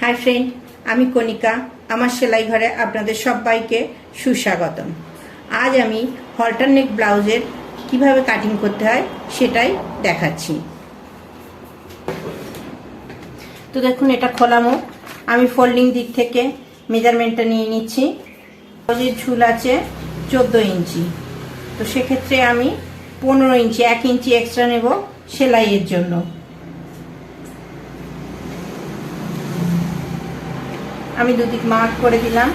Hi friend, আমি কণিকা। আমার সেলাই ঘরে আপনাদের সবাইকে সুস্বাগতম। আজ আমি হল্টারনেক ব্লাউজের কীভাবে কাটিং করতে হয় সেটাই দেখাচ্ছি। তো দেখুন, এটা খোলামো আমি ফোল্ডিং দিক থেকে মেজারমেন্টটা নিয়ে নিচ্ছি। ব্লাউজের ঝুল আছে চোদ্দ ইঞ্চি। তো সেক্ষেত্রে আমি পনেরো ইঞ্চি, এক ইঞ্চি এক্সট্রা নেব সেলাইয়ের জন্য। আমি দুদিক মার্ক করে দিলাম।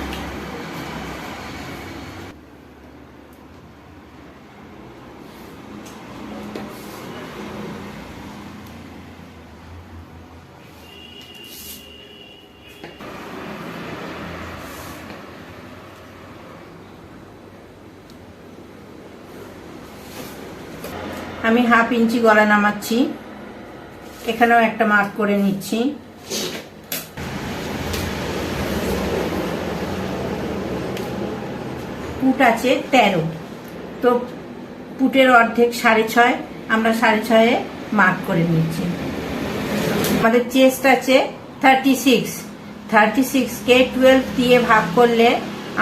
আমি হাফ ইঞ্চি গলা নামাচ্ছি। এখানেও একটা মার্ক করে নিচ্ছি। পুট আছে তেরো। তো পুটের অর্ধেক সাড়ে ছয়, আমরা সাড়ে ছয়ে মার্ক করে নিচ্ছি আমাদের চেস্ট আছে থার্টি সিক্স থার্টি সিক্সকে টুয়েলভ দিয়ে ভাগ করলে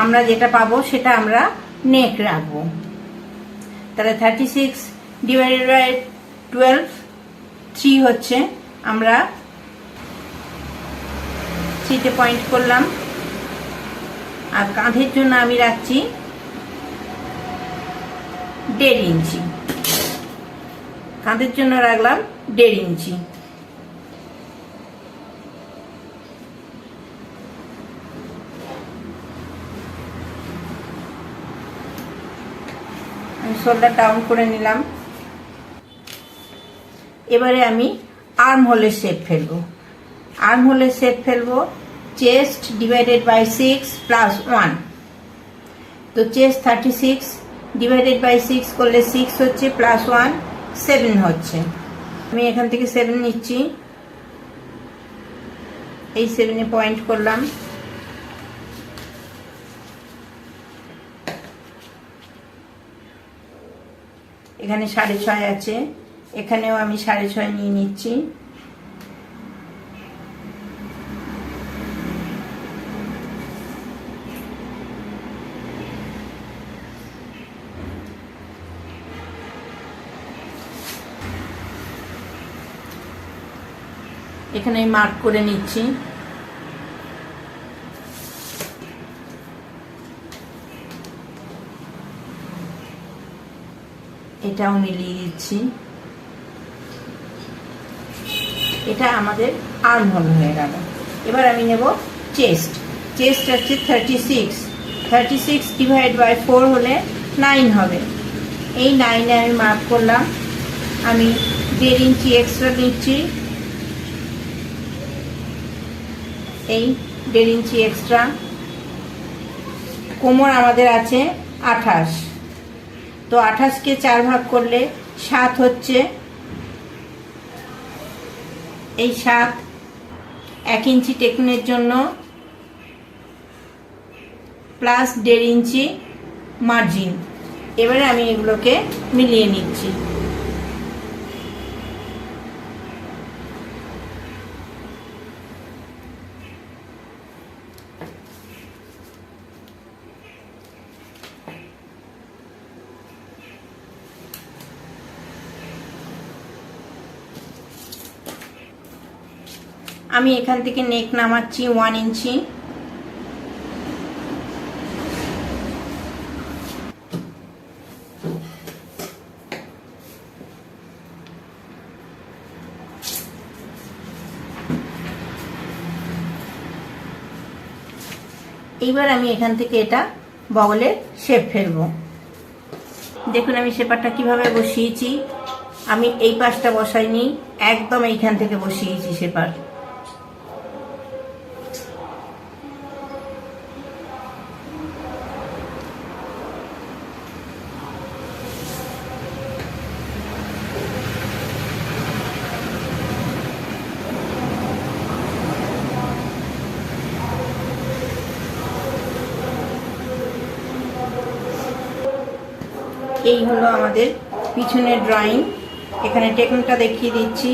আমরা যেটা পাবো সেটা আমরা নেক রাখব। তাহলে thirty six divided by twelve three হচ্ছে আমরা থ্রিতে পয়েন্ট করলাম। আর কাঁধের জন্য আমি রাখছি দেড় ইঞ্চি। কাঁধের জন্য রাখলাম দেড় ইঞ্চি। শোল্ডার ডাউন করে নিলাম। এবারে আমি আর্ম হোলের শেপ ফেলব। আর্ম হোলের শেপ ফেলব chest divided by six plus one. তো chest thirty six divided by six করলে সিক্স হচ্ছে প্লাস ওয়ান সেভেন হচ্ছে। আমি এখান থেকে সেভেন নিচ্ছি। এই সেভেনে পয়েন্ট করলাম। এখানে সাড়ে ছয় আছে। এখানেও আমি সাড়ে ছয় নিয়ে নিচ্ছি। এখানে আমি মার্ক করে নিচ্ছি। এটাও মিলিয়ে দিচ্ছি। এটা আমাদের আর্ম হোল হয়ে গেল। এবার আমি নেব চেস্ট চেস্ট হচ্ছে thirty six thirty six divide by four হলে নাইন হবে। এই নাইনে আমি মার্ক করলাম। আমি দেড় ইঞ্চি এক্সট্রা নিচ্ছি। এই দেড় ইঞ্চি এক্সট্রা কোমর আমাদের আছে আঠাশ। তো আঠাশকে চার ভাগ করলে সাত হচ্ছে এই সাত। এক ইঞ্চি টেকনের জন্য প্লাস দেড় ইঞ্চি মার্জিন এবারে আমি এগুলোকে মিলিয়ে নিচ্ছি। আমি এখান থেকে নেক নামাচ্ছি ওয়ান ইঞ্চি এইবার আমি এখান থেকে এটা বগলের শেপ ফেলব। দেখুন আমি শেপারটা কীভাবে বসিয়েছি। আমি এই পাশটা বসাইনি, একদম এইখান থেকে বসিয়েছি শেপার এই হলো আমাদের পিছনের ড্রয়িং এখানে টেকনিকটা দেখিয়ে দিচ্ছি।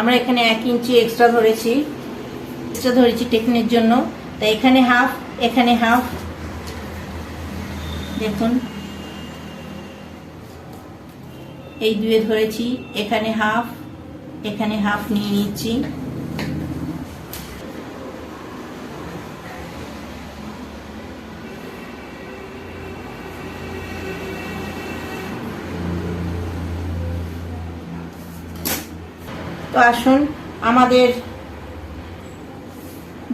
আমরা এখানে এক ইঞ্চি এক্সট্রা ধরেছি। এক্সট্রা ধরেছি টেকনের জন্য। তাই এখানে হাফ এখানে হাফ। দেখুন। এই দুয়ে ধরেছি, এখানে হাফ এখানে হাফ নিয়ে নিচ্ছি। তো আসুন, আমাদের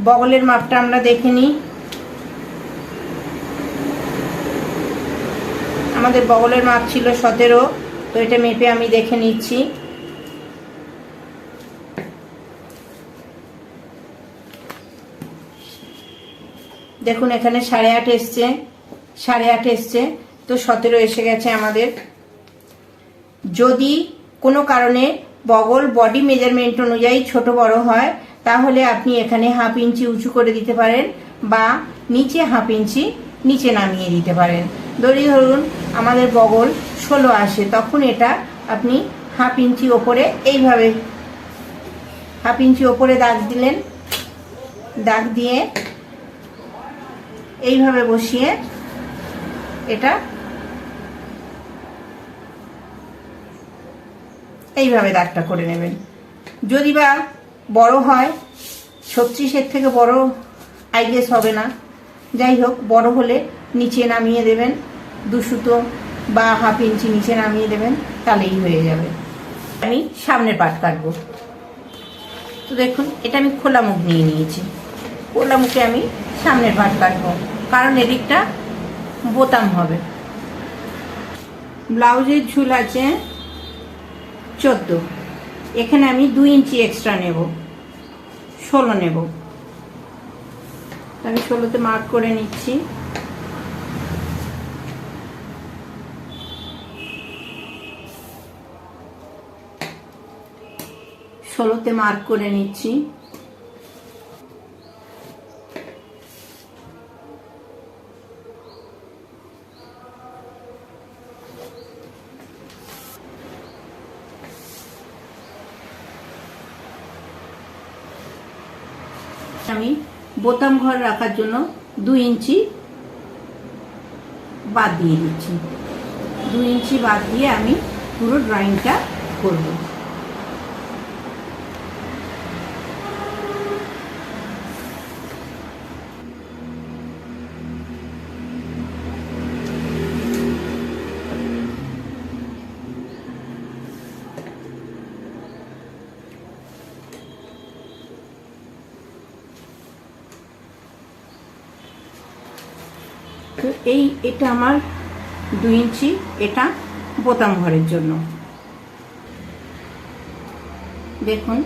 বগলের মাপটা আমরা দেখে নিই। আমাদের বগলের মাপ ছিল সতেরো, তো এটা মেপে আমি দেখে নিচ্ছি। দেখুন, এখানে সাড়ে আট এসছে, সাড়ে আট এসছে, তো সতেরো এসে গেছে আমাদের। যদি কোনো কারণে বগল বডি মেজারমেন্ট অনুযায়ী ছোট বড় হয়, তাহলে আপনি এখানে হাফ ইঞ্চি উঁচু করে দিতে পারেন বা নিচে হাফ ইঞ্চি নিচে নামিয়ে দিতে পারেন। দড়ি ধরুন, আমাদের বগল ষোলো আসে। তখন এটা আপনি হাফ ইঞ্চি ওপরে এইভাবে হাফ ইঞ্চি ওপরে দাগ দিলেন। দাগ দিয়ে এইভাবে বসিয়ে এটা এইভাবে দাগটা করে নেবেন। যদি বা বড় হয়, ছত্রিশের থেকে বড় আইগেস হবে না। যাই হোক, বড় হলে নিচে নামিয়ে দেবেন। দুশুতো বা হাফ ইঞ্চি নিচে নামিয়ে দেবেন, তাহলেই হয়ে যাবে। আমি সামনের পাট কাটবো। তো দেখুন, এটা আমি খোলা মুখ নিয়ে নিয়েছি। খোলা মুখে আমি সামনের পাট কাটবো, কারণ এদিকটা বোতাম হবে। ব্লাউজের ঝুল আছে চোদ্দ। এখানে আমি দুই ইঞ্চি এক্সট্রা নেব, ষোলো নেব। আমি ষোলোতে মার্ক করে নিচ্ছি। ষোলোতে মার্ক করে নিচ্ছি। আমি বোতাম ঘর রাখার জন্য দুই ইঞ্চি বাদ দিয়ে দিচ্ছি। দুই ইঞ্চি বাদ দিয়ে আমি পুরো ড্রয়িংটা করব। এই, এটা আমার দুই ইঞ্চি, এটা বোতাম ঘরের জন্য। দেখুন।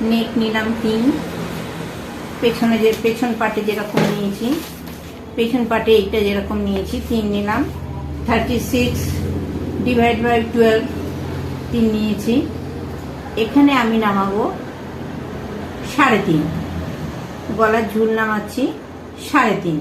নেক নিলাম তিন। পেছনে যে, পেছন পাটে যেরকম নিয়েছি, পেছন পাটে এইটা যেরকম নিয়েছি, তিন নিলাম। Thirty six divide by twelve তিন নিয়েছি। এখানে আমি নামাবো সাড়ে তিন। গলার ঝুল নামাচ্ছি সাড়ে তিন।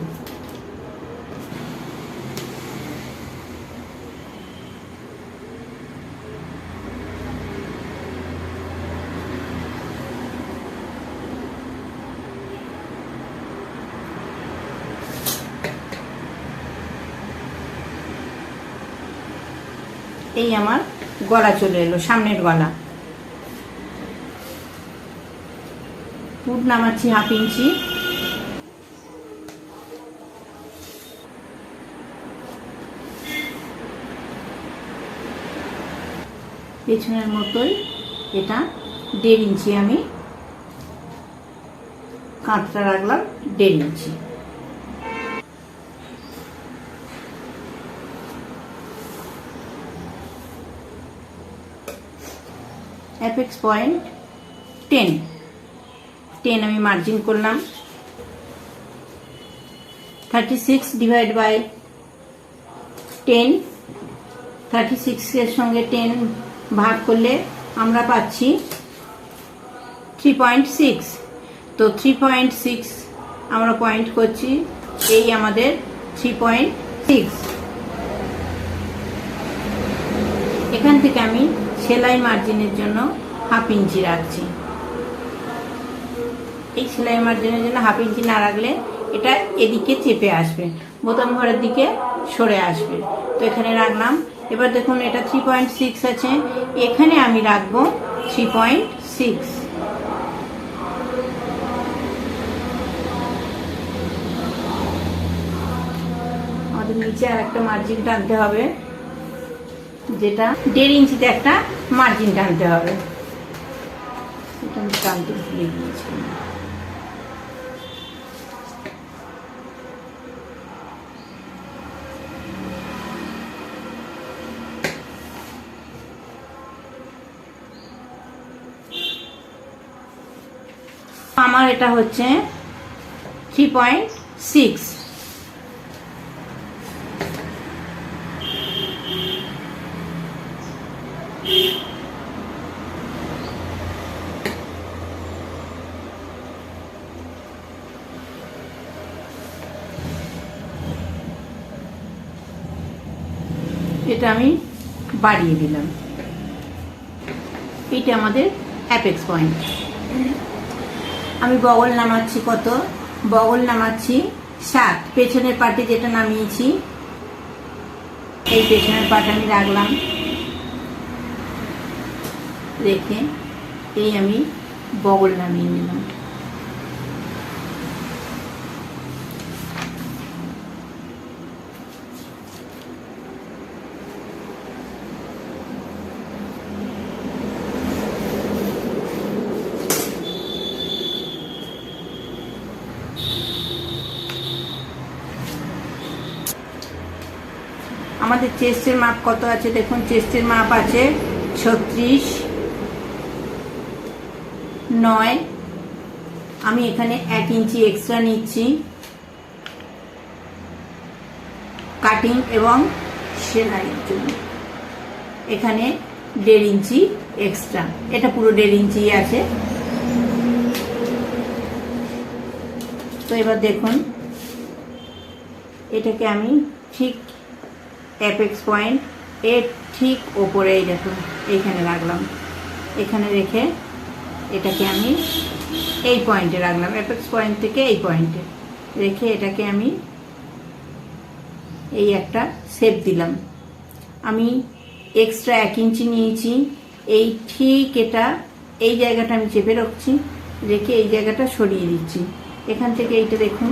এই আমার গলা চলে এলো সামনের গলা। ফুট নামাচ্ছি হাফ ইঞ্চি। পেছনের মতোই এটা দেড় ইঞ্চি আমি। কাঁচটা রাখলাম দেড় ইঞ্চি। Apex point ten. টেন আমি মার্জিন করলাম। Thirty six divide by ten thirty সিক্সের সঙ্গে টেন ভাগ করলে আমরা পাচ্ছি থ্রি পয়েন্ট সিক্স তো থ্রি পয়েন্ট সিক্স আমরা পয়েন্ট করছি, এই আমাদের থ্রি পয়েন্ট সিক্স এখানে থেকে আমি সেলাই মার্জিনের জন্য হাফ ইঞ্চি রাখছি। এই সেলাই মার্জিনের জন্য হাফ ইঞ্চি না রাখলে এটা এদিকে চেপে আসবে, বোতাম ঘরের দিকে সরে আসবে। তো এখানে রাখলাম। এবার দেখুন এটা থ্রি পয়েন্ট সিক্স আছে। এখানে আমি রাখব থ্রি পয়েন্ট সিক্স আমাদের নিচে আর একটা মার্জিন টানতে হবে, যেটা দেড় ইঞ্চিতে একটা মার্জিন টানতে হবে। এটা টানতে ভুলে গিয়েছিলাম। আমার এটা হচ্ছে থ্রি পয়েন্ট সিক্স এটা আমি বাড়িয়ে দিলাম। এটা আমাদের অ্যাপেক্স পয়েন্ট আমি বগল নামাচ্ছি কত? বগল নামাচ্ছি সাত। পেছনের পাটে যেটা নামিয়েছি, এই পেছনের পাট আমি রাখলাম। রেখে এই আমি বগল নামিয়ে নিলাম। আমাদের চেস্টের মাপ কত আছে? দেখুন চেস্টের মাপ আছে ছত্রিশ, নয়। আমি এখানে এক ইঞ্চি এক্সট্রা নিচ্ছি। কাটিং এবং সেলাইয়ের জন্য। এখানে দেড় ইঞ্চি এক্সট্রা এটা পুরো দেড় ইঞ্চি আছে। তো এবার দেখুন, এটাকে আমি ঠিক অ্যাপেক্স পয়েন্ট এর ঠিক ওপরেই দেখুন এইখানে রাখলাম। এখানে রেখে এটাকে আমি এই পয়েন্টে রাখলাম অ্যাপেক্স পয়েন্ট থেকে এই পয়েন্টে রেখে এটাকে আমি এই একটা শেপ দিলাম। আমি এক্সট্রা এক ইঞ্চি নিয়েছি, এই ঠিক এটা, এই জায়গাটা আমি চেপে রাখছি, রেখে এই জায়গাটা সরিয়ে দিচ্ছি। এখান থেকে এইটা দেখুন।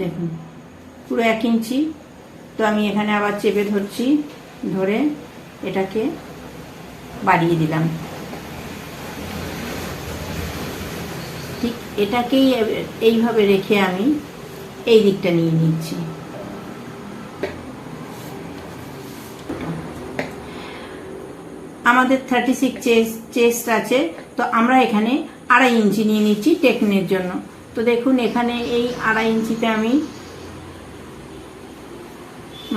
দেখুন পুরো এক ইঞ্চি। তো আমি এখানে আবার চেপে ধরছি ধরে এটাকে বাড়িয়ে দিলাম। ঠিক এটাকেই এইভাবে রেখে আমি এই দিকটা নিয়ে নিচ্ছি। আমাদের থার্টি সিক্স চেস্ট আছে, তো আমরা এখানে আড়াই ইঞ্চি নিয়ে নিচ্ছি টেকনের জন্য। তো দেখুন, এখানে এই আড়াই ইঞ্চিতে আমি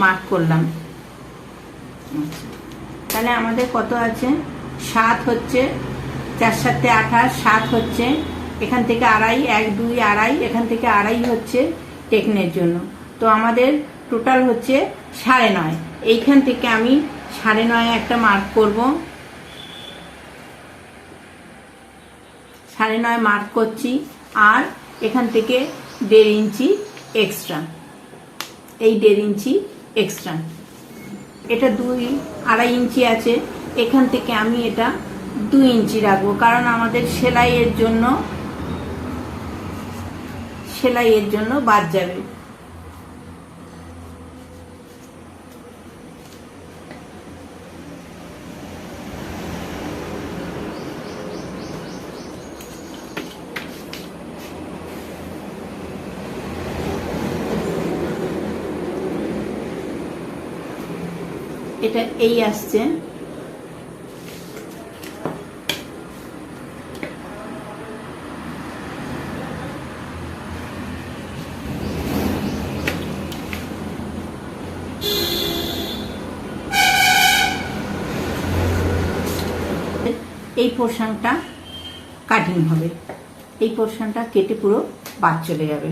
মার্ক করলাম। তাহলে আমাদের কত আছে? সাত হচ্ছে, চার সাতে আঠাশ, সাত হচ্ছে, এখান থেকে আড়াই, এক, দুই, আড়াই, এখান থেকে আড়াই হচ্ছে টেকনের জন্য। তো আমাদের টোটাল হচ্ছে সাড়ে নয়। এইখান থেকে আমি সাড়ে নয় একটা মার্ক করব। সাড়ে নয় মার্ক করছি, আর এখান থেকে দেড় ইঞ্চি এক্সট্রা এই দেড় ইঞ্চি এক্সট্রা এটা দুই আড়াই ইঞ্চি আছে, এখান থেকে আমি এটা দুই ইঞ্চি রাখব, কারণ আমাদের সেলাইয়ের জন্য সেলাইয়ের জন্য বাদ যাবে। এটা এই আসছে। এই পোর্শনটা কাটিং হবে। এই পোর্শনটা কেটে পুরো বাদ চলে যাবে।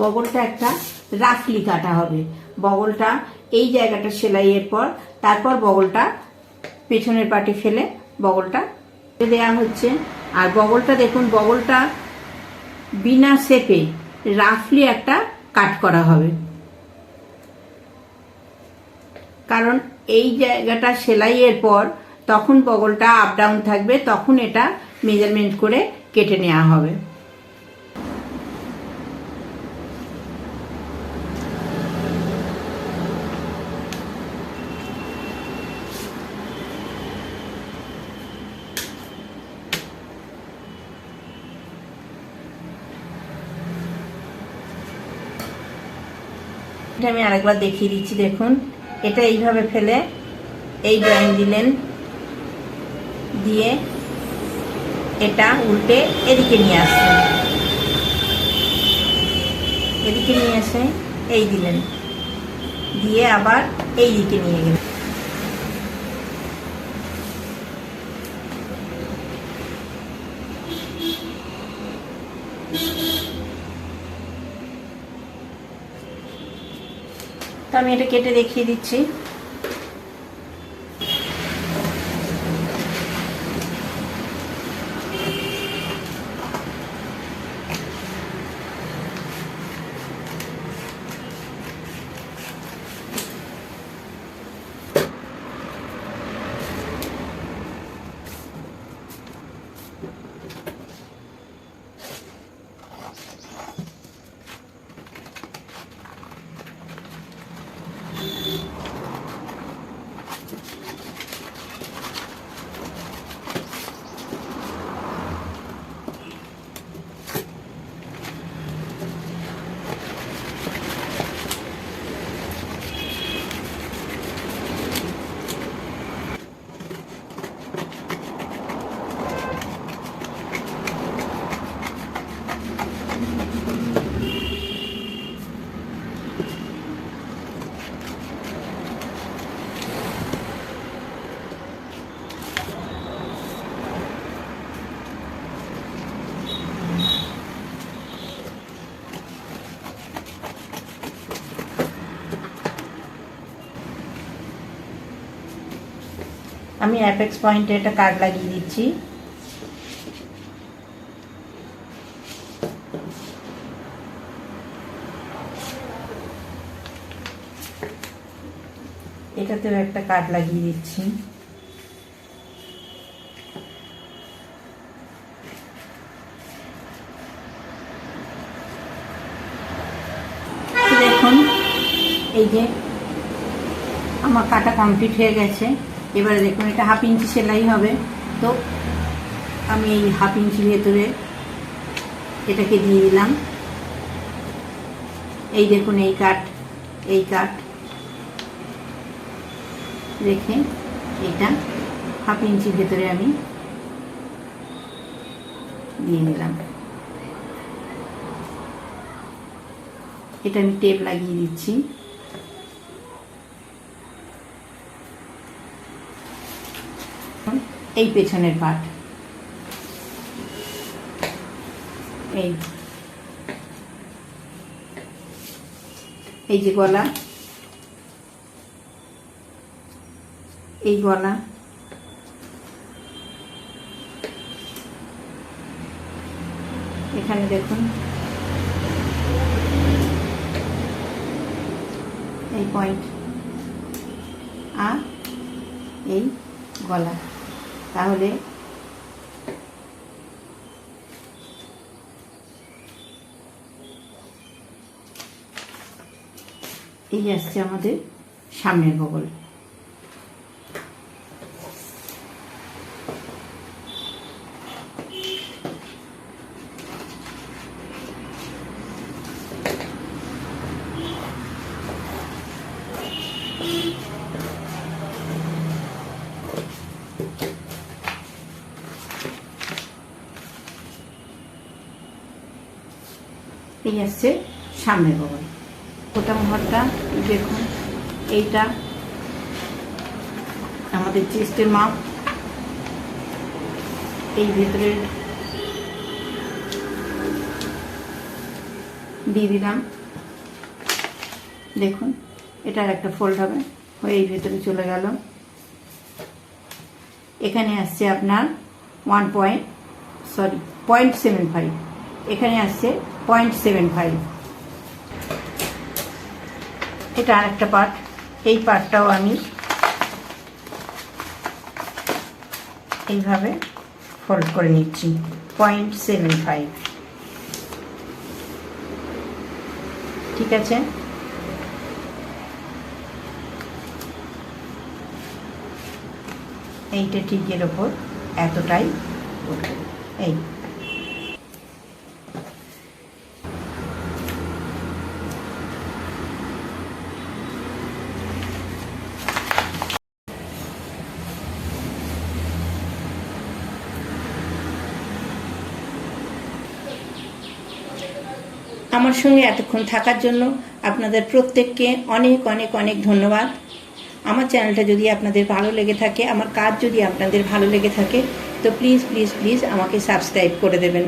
বগলটা একটা রাফলি কাটা হবে। বগলটা এই জায়গাটা সেলাইয়ের পর, তারপর বগলটা পেছনের পাটে ফেলে বগলটা দেওয়া হচ্ছে। আর বগলটা দেখুন, বগলটা বিনা শেপে রাফলি একটা কাট করা হবে। কারণ এই জায়গাটা সেলাইয়ের পর তখন বগলটা আপ ডাউন থাকবে, তখন এটা মেজারমেন্ট করে কেটে নেওয়া হবে। আমি আরেকবার দেখিয়ে দিচ্ছি, দেখুন। এটা এইভাবে ফেলে এই ড্রয়িং দিলেন। দিয়ে এটা উল্টে এদিকে নিয়ে আসলেন। এদিকে নিয়ে এসে এই দিলেন। দিয়ে আবার এই দিকে নিয়ে গেলেন। আমি এটা কেটে দেখিয়ে দিচ্ছি। আমি অ্যাপেক্স পয়েন্টে একটা কার্ড লাগিয়ে দিচ্ছি। এটাতেও একটা কার্ড লাগিয়ে দিচ্ছি। দেখুন, এই যে আমার কাটা কমপ্লিট হয়ে গেছে। এবারে দেখুন, এটা হাফ ইঞ্চি সেলাই হবে। তো আমি এই হাফ ইঞ্চি ভেতরে এটাকে দিয়ে দিলাম। এই দেখুন, এই কাট এই কাট। রেখে এটা হাফ ইঞ্চি ভেতরে আমি দিয়ে নিলাম এটা আমি টেপ লাগিয়ে দিচ্ছি। এই পেছনের পাট এই। এই যে গলা। এই গলা। এখানে দেখুন। এই পয়েন্ট আর এই গলা। তাহলে? এই আসছে আমাদের সামনের বগল আসছে সামনের বগল প্রথম ঘরটা দেখুন, এইটা আমাদের চেস্টের মাপ। এই ভেতরের দিয়ে দিলাম। দেখুন, এটার একটা ফোল্ড হবে, হয়ে এই ভেতরে চলে গেল। এখানে আসছে আপনার one point sorry point seven five এখানে আসছে পয়েন্ট সেভেন ফাইভ এটা আর একটা পার্ট এই পার্টটাও আমি এইভাবে ফোল্ড করে নিচ্ছি পয়েন্ট সেভেন ফাইভ ঠিক আছে? এইটা ঠিকের ওপর এতটাই এই। আমার সঙ্গে এতক্ষণ থাকার জন্য আপনাদের প্রত্যেককে অনেক অনেক অনেক ধন্যবাদ। আমার চ্যানেলটা যদি আপনাদের ভালো লেগে থাকে, আমার কাজ যদি আপনাদের ভালো লেগে থাকে, তো প্লিজ প্লিজ প্লিজ আমাকে সাবস্ক্রাইব করে দেবেন।